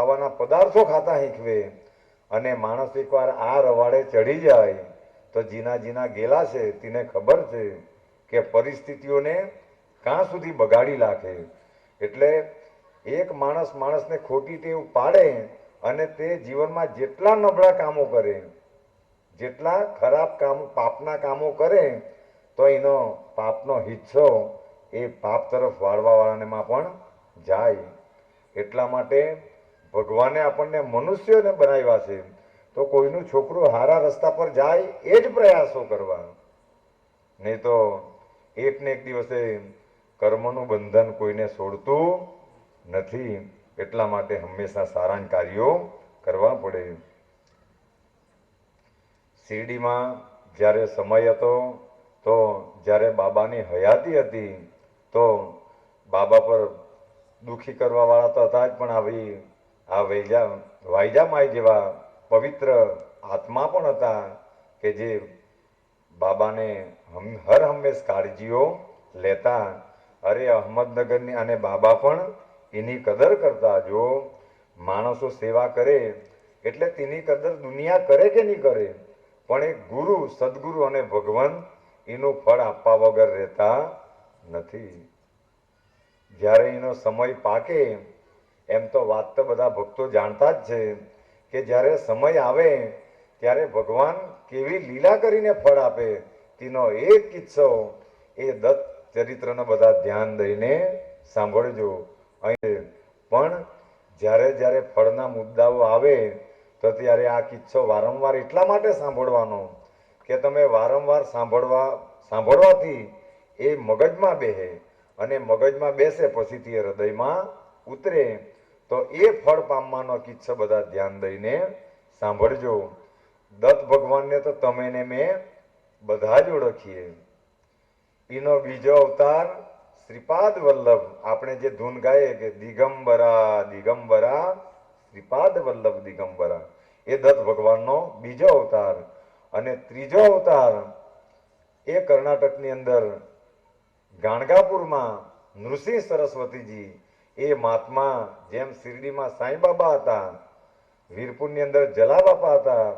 ખાવાના પદાર્થો ખાતા શીખવે અને માણસ એકવાર આ રવાડે ચડી જાય તો જીના જીના ગેલા છે, તેને ખબર છે કે પરિસ્થિતિઓને ક્યાં સુધી બગાડી નાખે. એટલે એક માણસ માણસને ખોટી ટેવ પાડે અને તે જીવનમાં જેટલા નબળા કામો કરે, જેટલા ખરાબ કામ, પાપના કામો કરે, તો એનો પાપનો હિસ્સો એ પાપ તરફ વાળવાવાળાનેમાં પણ જાય. એટલા માટે ભગવાને આપણને મનુષ્યોને બનાવ્યા છે, તો કોઈનું છોકરું હારા રસ્તા પર જાય એ જ પ્રયાસો કરવા નહીં તો એક ને એક દિવસે કર્મનું બંધન કોઈને છોડતું નથી, એટલા માટે હંમેશા સારા કાર્યો કરવા પડે. શિરડીમાં જ્યારે સમય હતો, તો જ્યારે બાબાની હયાતી હતી, તો બાબા પર દુખી કરવાવાળા તો હતા જ, પણ આવી આ વૈજા વાયજામાઈ જેવા પવિત્ર આત્મા પણ હતા કે જે બાબાને હર હંમેશ કાળજીઓ લેતા અરે અહમદનગરની અને બાબા પણ એની કદર કરતા જો માણસો સેવા કરે એટલે તેની કદર દુનિયા કરે કે નહીં કરે, પણ એક ગુરુ, સદગુરુ અને ભગવાન એનું ફળ આપવા વગર રહેતા નથી. જ્યારે એનો સમય પાકે એમ તો વાત તો બધા ભક્તો જાણતા જ છે કે જ્યારે સમય આવે, ત્યારે ભગવાન કેવી લીલા કરીને ફળ આપે, તેનો એક કિસ્સો એ દત્ત ચરિત્રનો બધા ધ્યાન દઈને સાંભળજો. અહીં પણ જ્યારે જ્યારે ફળના મુદ્દાઓ આવે, તો ત્યારે આ કિસ્સો વારંવાર એટલા માટે સાંભળવાનો કે તમે વારંવાર સાંભળવા, સાંભળવાથી એ મગજમાં બેહે અને મગજમાં બેસે, પછી તે હૃદયમાં ઉતરે. તો એ ફળ પામવાનો કિસ્સો બધા ધ્યાન દઈને સાંભળજો. દત્ત ભગવાનને તો તમે ને મેં બધા જ ઓળખીએ. એનો બીજો અવતાર શ્રીપાદ વલ્લભ. આપણે જે ધૂન ગાઈએ કે દિગંબરા દિગંબરા, શ્રીપાદ વલ્લભ, દિગંબરા. એ દત્ત ભગવાનનો બીજો અવતાર. અને ત્રીજો અવતાર એ કર્ણાટકની અંદર ગાણગાપુરમાં નૃસિંહ સરસ્વતીજી એ મહાત્મા જેમ શિરડીમાં સાંઈ બાબા હતા, વીરપુરની અંદર જલા બાપા હતા,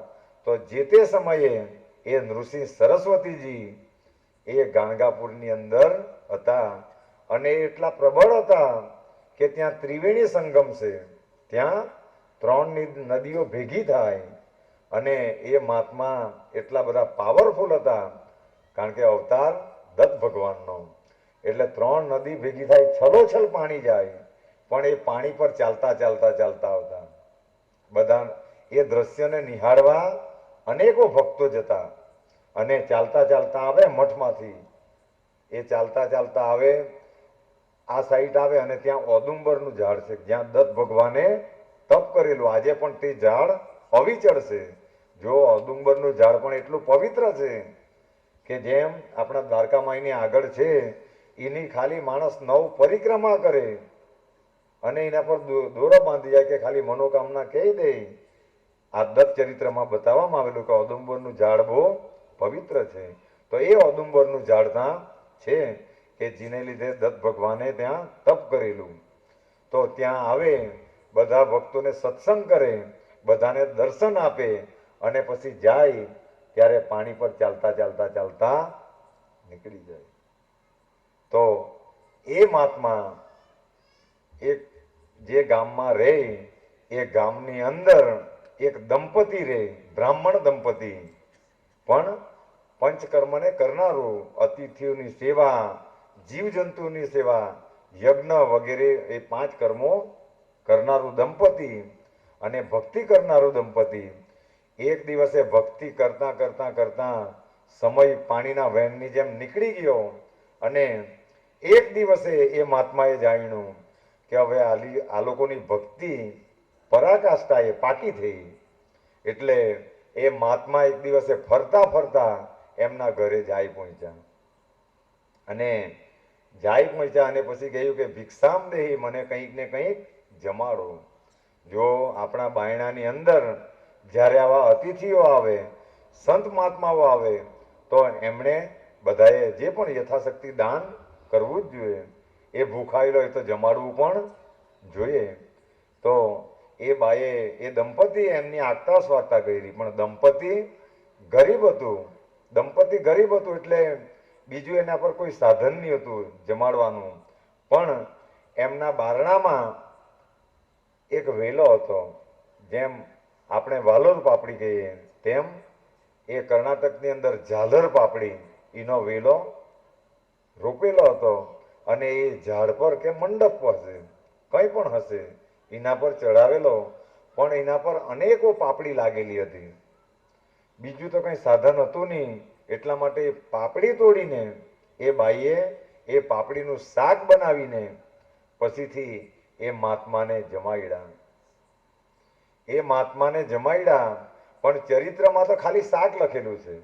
તો જે તે સમયે એ નૃસિંહ સરસ્વતીજી એ ગાણગાપુરની અંદર હતા અને એટલા પ્રબળ હતા કે ત્યાં ત્રિવેણી સંગમ છે. ત્યાં ત્રણ નદીઓ ભેગી થાય અને એ મહાત્મા એટલા બધા પાવરફુલ હતા, કારણ કે અવતાર દત્ત ભગવાનનો. એટલે ત્રણ નદી ભેગી થાય, છલોછલ પાણી જાય. પણ એ પાણી પર ચાલતા ચાલતા ચાલતા આવતા. બધા એ દ્રશ્યને નિહાળવા અનેકો ભક્તો જતા અને ચાલતા ચાલતા આવે મઠમાંથી. એ ચાલતા ચાલતા આવે, આ સાઈડ આવે અને ત્યાં ઓદુંબરનું ઝાડ છે. જ્યાં દત્ત ભગવાને તપ કરેલું. આજે પણ તે ઝાડ અવિચળ જો ઓદુંબરનું ઝાડ પણ એટલું પવિત્ર છે કે જેમ આપણા દ્વારકામાઈની આગળ છે, એની ખાલી માણસ નવ પરિક્રમા કરે. અને એના પર દોરો બાંધી જાય કે ખાલી મનોકામના કહી દે. આ દત્ત ચરિત્રમાં બતાવવામાં આવેલું કે ઓદુંબરનું ઝાડ બહુ પવિત્ર છે. તો એ ઓદુંબરનું ઝાડ ત્યાં છે કે જેને લીધે દત્ત ભગવાને ત્યાં તપ કરેલું. તો ત્યાં આવે, બધા ભક્તોને સત્સંગ કરે, બધાને દર્શન આપે અને પછી જાય ત્યારે પાણી પર ચાલતા ચાલતા ચાલતા નીકળી જાય. તો એ મહાત્મા એક જે ગામમાં રહે, એ ગામની અંદર એક દંપતી રહે, બ્રાહ્મણ દંપતી. પણ પંચકર્મને કરનારું, અતિથિઓની સેવા જીવજંતુની સેવા, યજ્ઞ વગેરે એ પાંચ કર્મો કરનારું દંપતી અને ભક્તિ કરનારું દંપતી. એક દિવસે ભક્તિ કરતાં કરતાં કરતાં સમય પાણીના વહેણની જેમ નીકળી ગયો અને એક દિવસે એ મહાત્માએ જાણ્યું કે હવે આલી આ લોકોની ભક્તિ પરાકાષ્ઠાએ પાકી થઈ. એટલે એ મહાત્મા એક દિવસે ફરતા ફરતા એમના ઘરે જાય પહોંચ્યા. અને જાય પહોંચ્યા અને પછી કહ્યું કે, ભિક્ષામ દેહી, મને કંઈક ને કંઈક જમાડો. જો આપણા બાયણાની અંદર જ્યારે આવા અતિથિઓ આવે, સંત મહાત્માઓ આવે, તો એમણે બધાએ જે પણ યથાશક્તિ દાન કરવું જ જોઈએ. એ ભૂખાયેલો હોય તો જમાડવું પણ જોઈએ. તો એ બાએ, એ દંપતી એમની આગતા સ્વાગતા કરી. પણ દંપતી ગરીબ હતું. દંપતી ગરીબ હતું એટલે બીજું એના પર કોઈ સાધન નહીં હતું જમાડવાનું. પણ એમના બારણામાં એક વેલો હતો. જેમ આપણે વાલોર પાપડી કહીએ, તેમ એ કર્ણાટકની અંદર ઝાલર પાપડી, એનો વેલો રોપેલો હતો. અને એ ઝાડ પર કે મંડપ હશે, કંઈ પણ હશે, એના પર ચડાવેલો પણ એના પર અનેકો પાપડી લાગેલી હતી. બીજું તો કંઈ સાધન હતું નહીં, એટલા માટે પાપડી તોડીને, એ બાઈએ એ પાપડીનું શાક બનાવીને, પછીથી એ મહાત્માને જમાડ્યા એ મહાત્માને જમાડ્યા પણ ચરિત્રમાં તો ખાલી શાક લખેલું છે.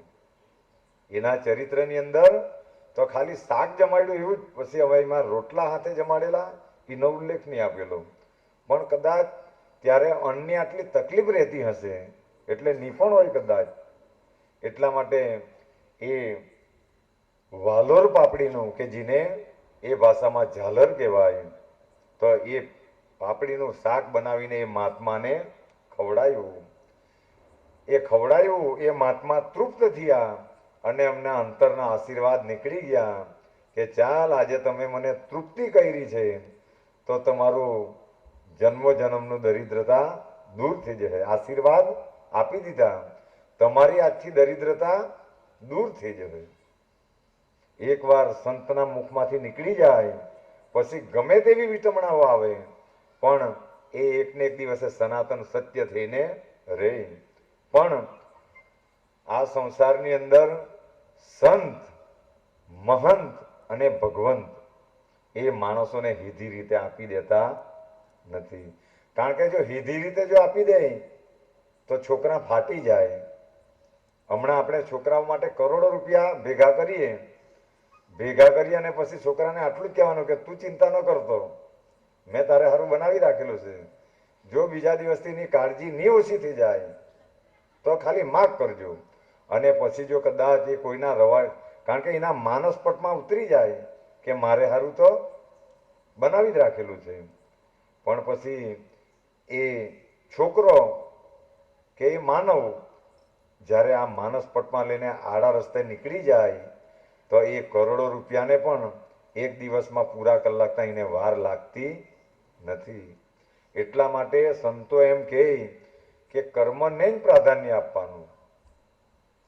એના ચરિત્રની અંદર તો ખાલી શાક જમાડ્યું એવું જ, પછી હવે રોટલા હાથે જમાડેલા, એનો ઉલ્લેખ નહીં આપેલો. પણ કદાચ ત્યારે અન્નની આટલી તકલીફ રહેતી હશે, એટલે નિપુણ હોય કદાચ. એટલા માટે એ વાલોર પાપડીનું કે જેને એ ભાષામાં ઝાલર કહેવાય, તો એ પાપડીનું શાક બનાવીને એ મહાત્માને ખવડાયું. એ ખવડાયું, એ મહાત્મા તૃપ્ત થયા. અને એમના અંતરના આશીર્વાદ નીકળી ગયા કે ચાલ, આજે તમે મને તૃપ્તિ કરી છે, તો તમારું જન્મો જન્મનું દરિદ્રતા દૂર થઈ જશે. આશીર્વાદ આપી દીધા. તમારી આજથી દરિદ્રતા દૂર થઈ જશે. એકવાર સંતના મુખમાંથી નીકળી જાય, પછી ગમે તેવી વિટમણાઓ આવે, પણ એ એકને એક દિવસે સનાતન સત્ય થઈને રહે. પણ આ સંસારની અંદર સંત, મહંત અને ભગવંત એ માણસોને હિધી રીતે આપી દેતા નથી. કારણ કે જો હિધી રીતે જો આપી દે તો છોકરા ફાટી જાય. હમણાં આપણે છોકરાઓ માટે કરોડો રૂપિયા ભેગા કરીએ. ભેગા કરી અને પછી છોકરાને આટલું જ કહેવાનું કે તું ચિંતા ન કરતો મેં તારે સારું બનાવી રાખેલું છે. જો બીજા દિવસથી કાળજી નહીં ઓછી થઈ જાય, તો ખાલી માફ કરજો. અને પછી જો કદાચ એ કોઈના રવા કારણ કે એના માનસપટમાં ઉતરી જાય કે મારે સારું તો બનાવી જ રાખેલું છે પણ પછી એ છોકરો કે એ માનવ જ્યારે આ માનસપટમાં લઈને આડા રસ્તે નીકળી જાય, તો એ કરોડો રૂપિયાને પણ એક દિવસમાં પૂરા કલાકના એને વાર લાગતી નથી. એટલા માટે સંતો એમ કહે કે કર્મને જ પ્રાધાન્ય આપવાનું.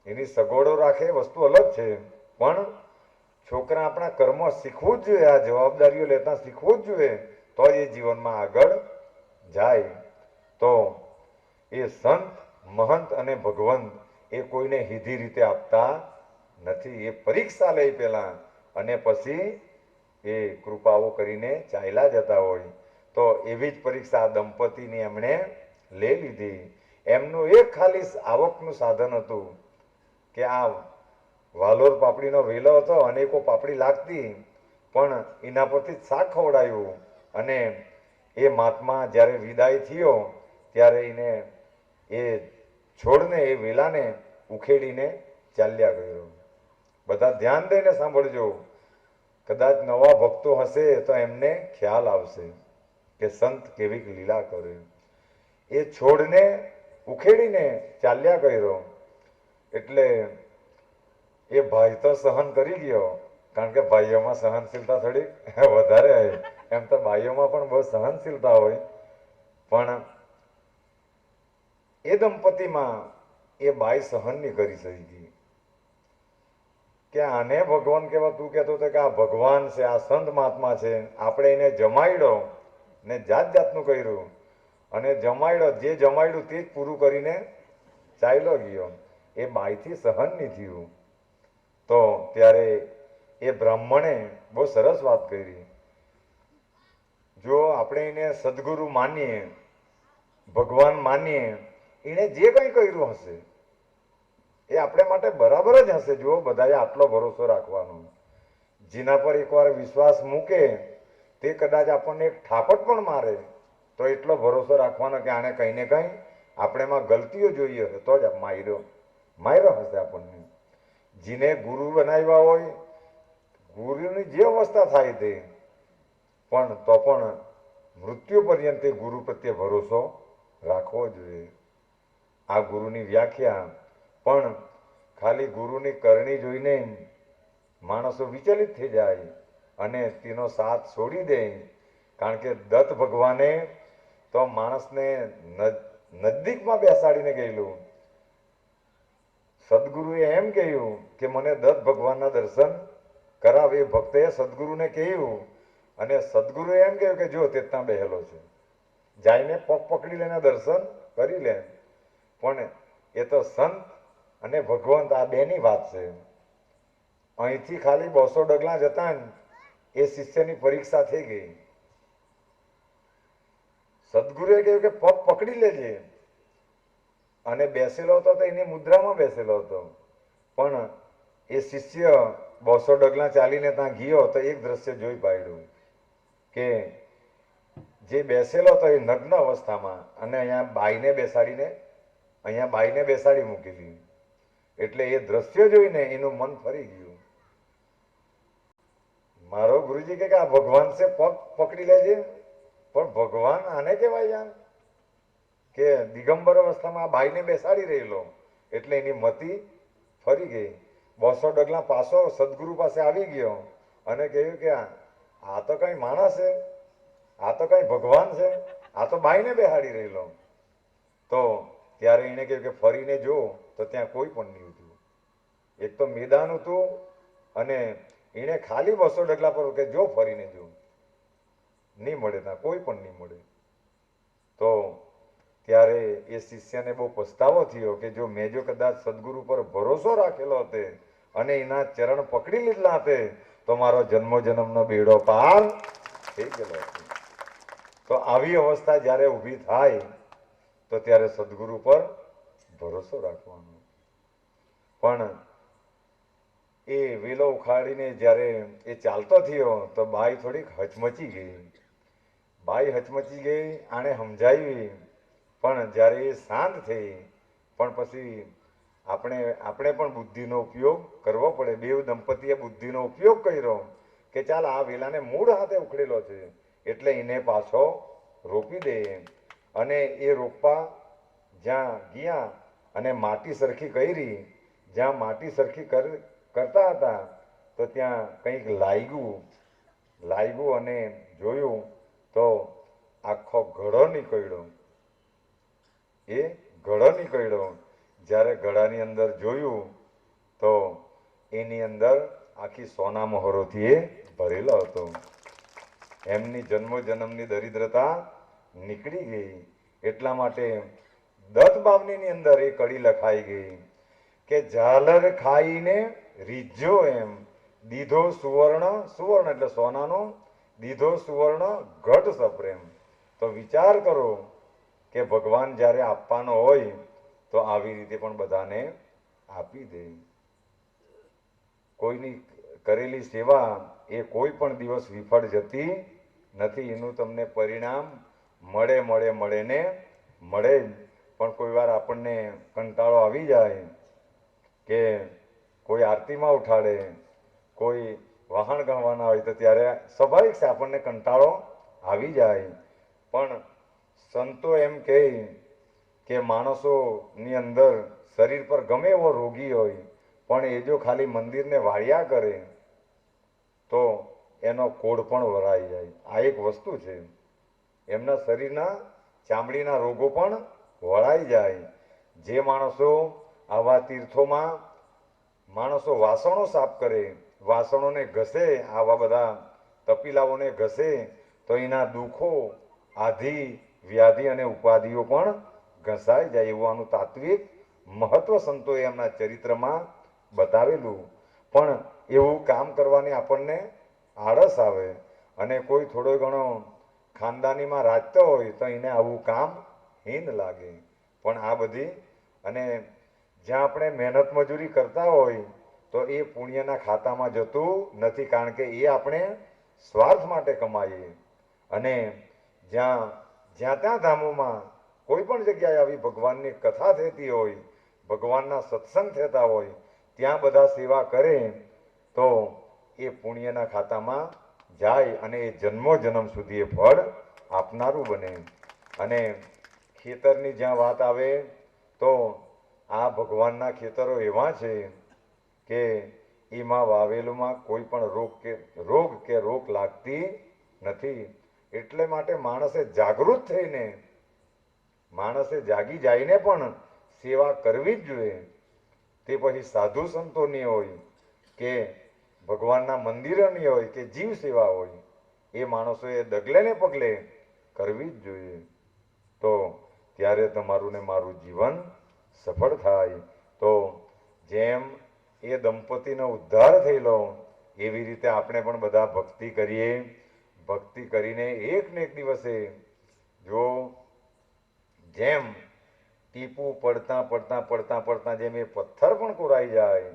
એની સગવડો રાખે વસ્તુ અલગ છે. પણ છોકરા આપણા કર્મ શીખવું જ જોઈએ, આ જવાબદારીઓ લેતા શીખવું જ જોઈએ, તો એ જીવનમાં આગળ જાય. તો એ સંત, મહંત અને ભગવંત એ કોઈને સીધી રીતે આપતા નથી. એ પરીક્ષા લઈ પહેલા અને પછી એ કૃપાઓ કરીને ચાલ્યા જતા હોય. તો એવી જ પરીક્ષા દંપતીની એમણે લઈ લીધી. એમનું એક ખાલી આવકનું સાધન હતું. કે આ વાલોર પાપડીનો વેલો હતો, અનેકો પાપડી લાગતી, પણ એના પરથી શાક ખવડાયું. અને એ મહાત્મા જ્યારે વિદાય થયો, ત્યારે એને એ છોડને, એ વેલાને ઉખેડીને ચાલ્યા ગયો. બધા ધ્યાન દઈને સાંભળજો. કદાચ નવા ભક્તો હશે તો એમને ખ્યાલ આવશે કે સંત કેવી લીલા કરે. એ છોડને ઉખેડીને ચાલ્યા કર્યો એટલે એ ભાઈ તો સહન કરી ગયો. કારણ કે ભાઈઓમાં સહનશીલતા થોડી વધારે હોય. એમ તો ભાઈઓમાં પણ બહુ સહનશીલતા હોય. પણ એ દંપતીમાં એ બાઈ સહન નહીં કરી શકી. કે આને ભગવાન કેવા તું કહેતો હતો કે આ ભગવાન છે, આ સંત મહાત્મા છે, આપણે એને જમાડ્યો ને જાત જાતનું કર્યું. અને જમાડ્યો જે જમાડ્યું તે જ પૂરું કરીને ચાલ્યો ગયો. એ બાઈથી સહન નહીં થયું. તો ત્યારે એ બ્રાહ્મણે બહુ સરસ વાત કરી. જો આપણે એને સદગુરુ માનીએ, ભગવાન માનીએ એણે જે કંઈ કર્યું હશે, એ આપણે માટે બરાબર જ હશે. જો બધાએ આટલો ભરોસો રાખવાનો. જેના પર એકવાર વિશ્વાસ મૂકે, તે કદાચ આપણને એક ઠાપટ પણ મારે, તો એટલો ભરોસો રાખવાનો કે આને કંઈ ને કંઈ આપણેમાં ગલતીઓ જોઈએ, તો જ માર્યો. માર્યો હશે આપણને. જેને ગુરુ બનાવ્યા હોય, ગુરુની જે અવસ્થા થાય તે. પણ તો પણ મૃત્યુ પર્યંત ગુરુ પ્રત્યે ભરોસો રાખવો જોઈએ. આ ગુરુની વ્યાખ્યા. પણ ખાલી ગુરુની કરણી જોઈને માણસો વિચલિત થઈ જાય અને તેનો સાથ છોડી દે. કારણ કે દત્ત ભગવાને તો માણસને નજદીકમાં બેસાડીને ગયેલું. સદગુરુએ એમ કહ્યું કે મને દત્ત ભગવાનના દર્શન કરાવ ભક્તે સદગુરુને કહ્યું. અને સદગુરુએ એમ કહ્યું કે જો તે ત્યાં બેહેલો છે, જઈને પગ પકડી લેને દર્શન કરી લે. પણ એ તો સંત અને ભગવંત આ બેની વાત છે. અહીંથી ખાલી બસો ડગલા જતા એ શિષ્યની પરીક્ષા થઈ ગઈ. સદગુરુએ કહ્યું કે પગ પકડી લેજે. અને બેસેલો હતો તો એની મુદ્રામાં બેસેલો હતો. પણ એ શિષ્ય બસો ડગલા ચાલીને ત્યાં ગયો તો એક દ્રશ્ય જોઈ પાડ્યું કે જે બેસેલો હતો એ નગ્ન અવસ્થામાં અને અહીંયા બાઈને બેસાડીને, અહીંયા બાઈને બેસાડી મૂકેલી. એટલે એ દ્રશ્ય જોઈને એનું મન ફરી ગયું. મારો ગુરુજી કે આ ભગવાન છે, પગ પકડી લેજે. પણ ભગવાન આને કહેવાય યાર? કે દિગંબર અવસ્થામાં આ બાઈને બેસાડી રહેલો. એટલે એની મતિ ફરી ગઈ. બસો ડગલા પાછો સદગુરુ પાસે આવી ગયો અને કહ્યું કે આ તો કઈ માણસ છે, આ તો કઈ ભગવાન છે, આ તો બાઈને બેહાડી રહેલો. તો ત્યારે એણે કહ્યું કે ફરીને જો, તો ત્યાં કોઈ પણ નહીં હતું એક તો મેદાન હતું અને એણે ખાલી બસો ડગલા પર કે જો ફરીને જો. નહીં મળે ત્યાં, કોઈ પણ નહીં મળે. તો ત્યારે એ શિષ્યને બહુ પસ્તાવો થયો કે જો મેં જો કદાચ સદગુરુ પર ભરોસો રાખેલો હતો અને એના ચરણ પકડી લીધલા હતે, તો મારો જન્મો જન્મનો બેડો પાર થઈ ગયેલો તો આવી અવસ્થા જ્યારે ઊભી થાય, તો ત્યારે સદગુરુ પર ભરોસો રાખવાનો. પણ એ વેલો ઉખાડીને જ્યારે એ ચાલતો થયો, તો બાઈ થોડીક હચમચી ગઈ. બાઈ હચમચી ગઈ, આણે સમજાવી પણ જ્યારે એ શાંત થઈ, પણ પછી આપણે આપણે પણ બુદ્ધિનો ઉપયોગ કરવો પડે. બેવ દંપતીએ બુદ્ધિનો ઉપયોગ કર્યો કે ચાલ આ વેલાને મૂળ હાથે ઉખડેલો છે, એટલે એને પાછો રોપી દે. અને એ રોપવા જ્યાં ગયા અને માટી સરખી કરી, જ્યાં માટી સરખી કર- કરતા હતા, તો ત્યાં કંઈક લાગ્યું. લાગ્યું અને જોયું તો આખો ઘડો નીકળ્યો. એ ઘડો નીકળ્યો. જ્યારે ઘડાની અંદર જોયું, તો એની અંદર આખી સોના મોહરોથી એ ભરેલો હતો. એમની જન્મો જન્મની દરિદ્રતા નીકળી ગઈ. એટલા માટે દત્ત બાવનીની અંદર એ કડી લખાઈ ગઈ કે ઝાલર ખાઈને રીઝ્યો એમ. દીધો સુવર્ણ સુવર્ણ એટલે સોનાનો, દીધો સુવર્ણ ઘટ સપ્રેમ. તો વિચાર કરો કે ભગવાન જ્યારે આપવાનો હોય, તો આવી રીતે પણ બધાને આપી દે. કોઈની કરેલી સેવા એ કોઈ પણ દિવસ વિફળ જતી નથી. એનું તમને પરિણામ મળે મળે મળે ને મળે. પણ કોઈ વાર આપણને કંટાળો આવી જાય કે કોઈ આરતીમાં ઉઠાડે, કોઈ વાહન ગણવાના હોય, તો ત્યારે સ્વાભાવિક છે આપણને કંટાળો આવી જાય. પણ સંતો એમ કહે કે માણસોની અંદર શરીર પર ગમે એવો રોગી હોય, પણ એ જો ખાલી મંદિરને વાળ્યા કરે, તો એનો કોડ પણ વરાઈ જાય. આ એક વસ્તુ છે. એમના શરીરના ચામડીના રોગો પણ વળાઈ જાય. જે માણસો આવા તીર્થોમાં માણસો વાસણો સાફ કરે, વાસણોને ઘસે, આવા બધા તપીલાઓને ઘસે, તો એના દુઃખો, આધિ વ્યાધિ અને ઉપાધિઓ પણ ઘસાઈ જાય એવું આનું તાત્વિક મહત્વ સંતોએ એમના ચરિત્રમાં બતાવેલું. પણ એવું કામ કરવાની આપણને આળસ આવે અને કોઈ થોડો ઘણો ખાનદાનીમાં રાજતો હોય તો એને આવું કામ હીન લાગે. પણ આ બધી અને જ્યાં આપણે મહેનત મજૂરી કરતા હોય તો એ પુણ્યના ખાતામાં જતું નથી કારણ કે એ આપણે સ્વાર્થ માટે કમાઈએ. અને જ્યાં જ્યાં ત્યાં ધામોમાં કોઈ પણ જગ્યાએ આવી ભગવાનની કથા થતી હોય, ભગવાનના સત્સંગ થતા હોય, ત્યાં બધા સેવા કરે, તો એ પુણ્યના ખાતામાં જાય અને એ જન્મો જન્મ સુધી એ ફળ આપનારું બને. અને ખેતરની જ્યાં વાત આવે, તો આ ભગવાનના ખેતરો એવા છે કે એમાં વાવેલુંમાં કોઈ પણ રોગ કે રોગ કે રોગ લાગતી નથી. એટલે માટે માણસે જાગૃત થઈને, માણસે જાગી જાઈને પણ સેવા કરવી જ જોઈએ. તે પછી સાધુ સંતોની હોય કે ભગવાનના મંદિરોની હોય કે જીવ સેવા હોય, એ માણસોએ ડગલે ને પગલે કરવી જ જોઈએ. તો ત્યારે તમારું ને મારું જીવન સફળ થાય. તો જેમ એ દંપતીનો ઉદ્ધાર થયેલો, એવી રીતે આપણે પણ બધા ભક્તિ કરીએ. ભક્તિ કરીને એક ને એક દિવસે જો જેમ ટીપુ પડતા પડતા પડતા પડતા જેમ એ પથ્થર પણ કોરાઈ જાય,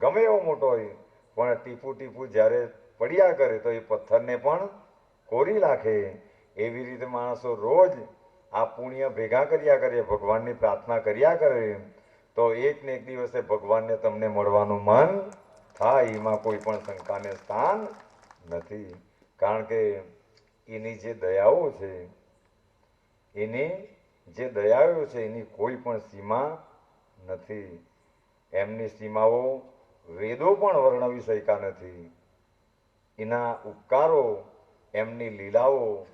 ગમે એવો મોટો હોય, પણ ટીપુ ટીપુ જ્યારે પડ્યા કરે તો એ પથ્થરને પણ કોરી નાખે. એવી રીતે માણસો રોજ આ પુણ્ય ભેગા કર્યા કરે, ભગવાનની પ્રાર્થના કર્યા કરે, તો એક એક દિવસે ભગવાનને તમને મળવાનું મન થાય, એમાં કોઈ પણ શંકાને સ્થાન નથી. કારણ કે એની જે દયાઓ છે, એની જે દયાઓ છે, એની કોઈ પણ સીમા નથી. એમની સીમાઓ વેદો પણ વર્ણવી શક્યા નથી. એના ઉપકારો, એમની લીલાઓ,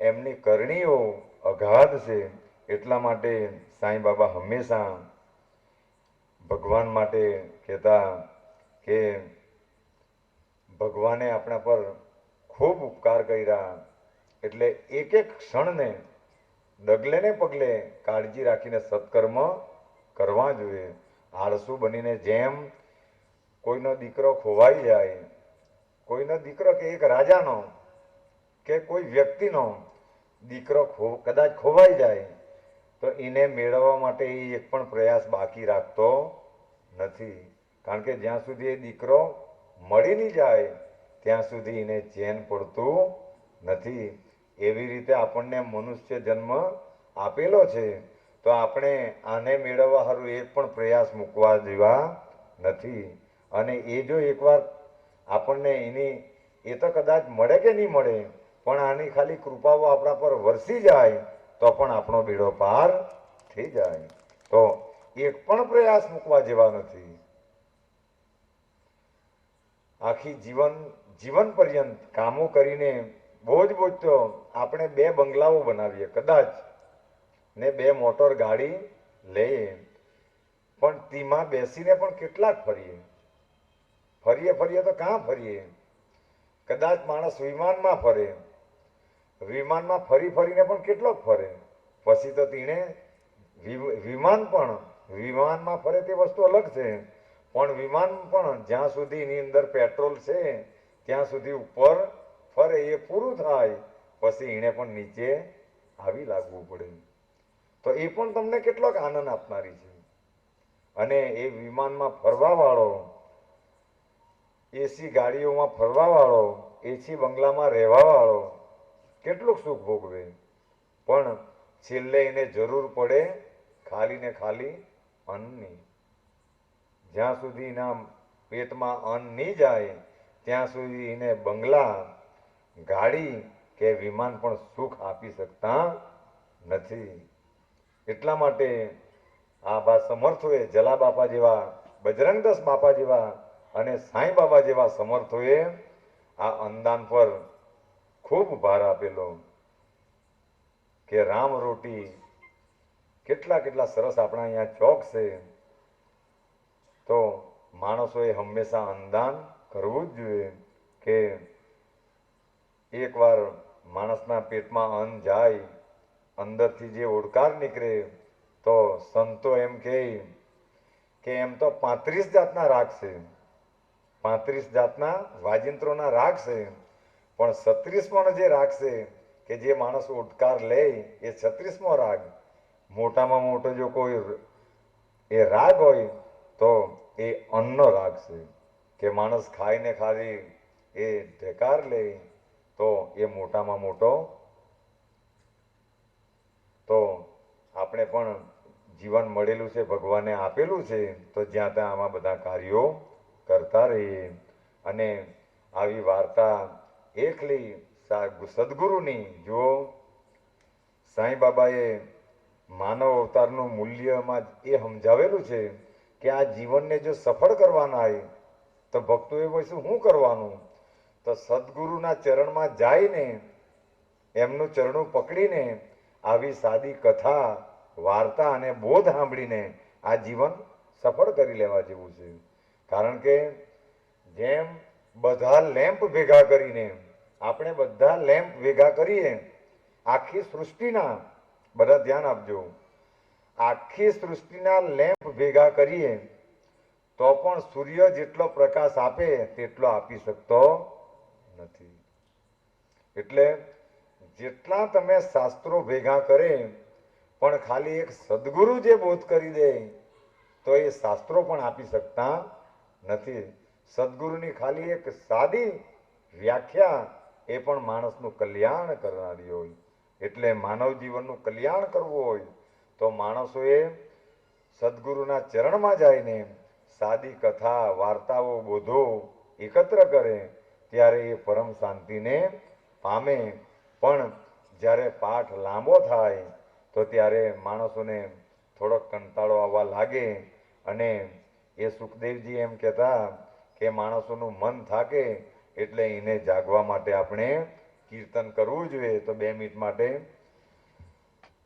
એમની કરણીઓ અગાધ છે, એટલા માટે સાંઈ બાબા હંમેશા ભગવાન માટે કહેતા કે ભગવાને આપણા પર ખૂબ ઉપકાર કર્યા. એટલે એક એક ક્ષણને, ડગલે ને પગલે કાળજી રાખીને સત્કર્મ કરવા જોઈએ. આળસુ બનીને જેમ કોઈનો દીકરો ખોવાઈ જાય, કોઈનો દીકરો કે એક રાજાનો કે કોઈ વ્યક્તિનો દીકરો કદાચ ખોવાઈ જાય, તો એને મેળવવા માટે એ એક પણ પ્રયાસ બાકી રાખતો નથી. કારણ કે જ્યાં સુધી એ દીકરો મળી નહીં જાય, ત્યાં સુધી એને ચેન પડતું નથી. એવી રીતે આપણને મનુષ્ય જન્મ આપેલો છે, તો આપણે આને મેળવવા સારું એક પણ પ્રયાસ મૂકવા જેવા નથી. અને એ જો એકવાર આપણને એની, એ તો કદાચ મળે કે નહીં મળે, પણ આની ખાલી કૃપાઓ આપણા પર વરસી જાય, તો પણ આપણો બેડો પાર થઈ જાય. તો એક પણ પ્રયાસ મૂકવા જેવા નથી. આખી જીવન જીવન પર્યંત કામો કરીને બોજ બોજ તો આપણે બે બંગલાઓ બનાવીએ, કદાચ ને બે મોટર ગાડી લઈએ. પણ તેમાં બેસીને પણ કેટલાક ફરીએ. ફરીએ ફરીએ તો કાં ફરીએ? કદાચ માણસ વિમાનમાં ફરે. વિમાનમાં ફરી ફરીને પણ કેટલોક ફરે. પછી તો તેણે વિમાન પણ, વિમાનમાં ફરે તે વસ્તુ અલગ છે. પણ વિમાન પણ જ્યાં સુધી એની અંદર પેટ્રોલ છે, ત્યાં સુધી ઉપર ફરે એ પૂરું થાય, પછી એણે પણ નીચે આવી લાગવું પડે. તો એ પણ તમને કેટલોક આનંદ આપનારી છે. અને એ વિમાનમાં ફરવાવાળો, એસી ગાડીઓમાં ફરવાવાળો, એસી બંગલામાં રહેવાવાળો કેટલુંક સુખ ભોગવે. પણ છેલ્લે એને જરૂર પડે ખાલી ને ખાલી અન્નની. જ્યાં સુધી એના પેટમાં અન્ન નહીં જાય, ત્યાં સુધી એને બંગલા, ગાડી કે વિમાન પણ સુખ આપી શકતા નથી. એટલા માટે આ બા સમર્થોએ જલા બાપા જેવા બજરંગદાસ બાપા જેવા અને સાંઈ બાબા જેવા સમર્થોએ આ અંદાન પર ખૂબ ભાર આપેલો કે રામ રોટી કેટલા કેટલા સરસ આપણા અહીંયા ચોક છે. તો માણસોએ હંમેશા અંદાન કરવું જ જોઈએ કે એકવાર માણસના પેટમાં અન્ન જાય, અંદરથી જે ઓડકાર નીકળે, તો સંતો એમ કહે કે એમ તો પાંત્રીસ જાતના રાગ છે. પાંત્રીસ જાતના વાજિંત્રોના રાગ છે. પણ છત્રીસમોનો જે રાગ છે કે જે માણસ ઉડકાર લે, એ છત્રીસમો રાગ. મોટામાં મોટો જો કોઈ એ રાગ હોય, તો એ અન્નનો રાગ છે કે માણસ ખાઈને ખાલી એ ઢેકાર લે, તો એ મોટામાં મોટો. તો આપણે પણ જીવન મળેલું છે, ભગવાને આપેલું છે, તો જ્યાં ત્યાં આમાં બધા કાર્યો કરતા રહીએ. અને આવી વાર્તા એકલી સદગુરુની. જો સાંઈ બાબાએ માનવ અવતારનું મૂલ્યમાં એ સમજાવેલું છે કે આ જીવનને જો સફળ કરવાના હોય તો ભક્તોએ પછી શું કરવાનું? તો સદગુરુના ચરણમાં જઈને, એમનું ચરણું પકડીને, આવી સાદી કથા, વાર્તા અને બોધ સાંભળીને આ જીવન સફળ કરી લેવા જેવું છે. કારણ કે જેમ બધા લેમ્પ ભેગા કરીને, આપણે બધા લેમ્પ ભેગા કરીએ, આખી સૃષ્ટિના બધા ધ્યાન આપજો. આખી સૃષ્ટિના લેમ્પ ભેગા કરીએ, તો પણ સૂર્ય જેટલો પ્રકાશ આપે તેટલો આપી શકતો નથી. એટલે જેટલા તમે શાસ્ત્રો ભેગા કરે, પણ ખાલી એક સદગુરુ જે બોધ કરી દે, તો એ શાસ્ત્રો પણ આપી શકતા નથી. સદગુરુની ખાલી એક સાદી વ્યાખ્યા એ પણ માણસનું કલ્યાણ કરનારી હોય. એટલે માનવ જીવનનું કલ્યાણ કરવું હોય તો માણસોએ સદગુરુના ચરણમાં જઈને સાદી કથા, વાર્તાઓ બોધો, એકત્ર કરે ત્યારે એ પરમ શાંતિને પામે. પણ જ્યારે પાઠ લાંબો થાય તો ત્યારે માણસોને થોડોક કંટાળો આવવા લાગે અને એ સુખદેવજી એમ કહેતા કે માણસોનું મન થાકે એટલે એને જાગવા માટે આપણે કીર્તન કરવું જોઈએ. તો બે મિનિટ માટે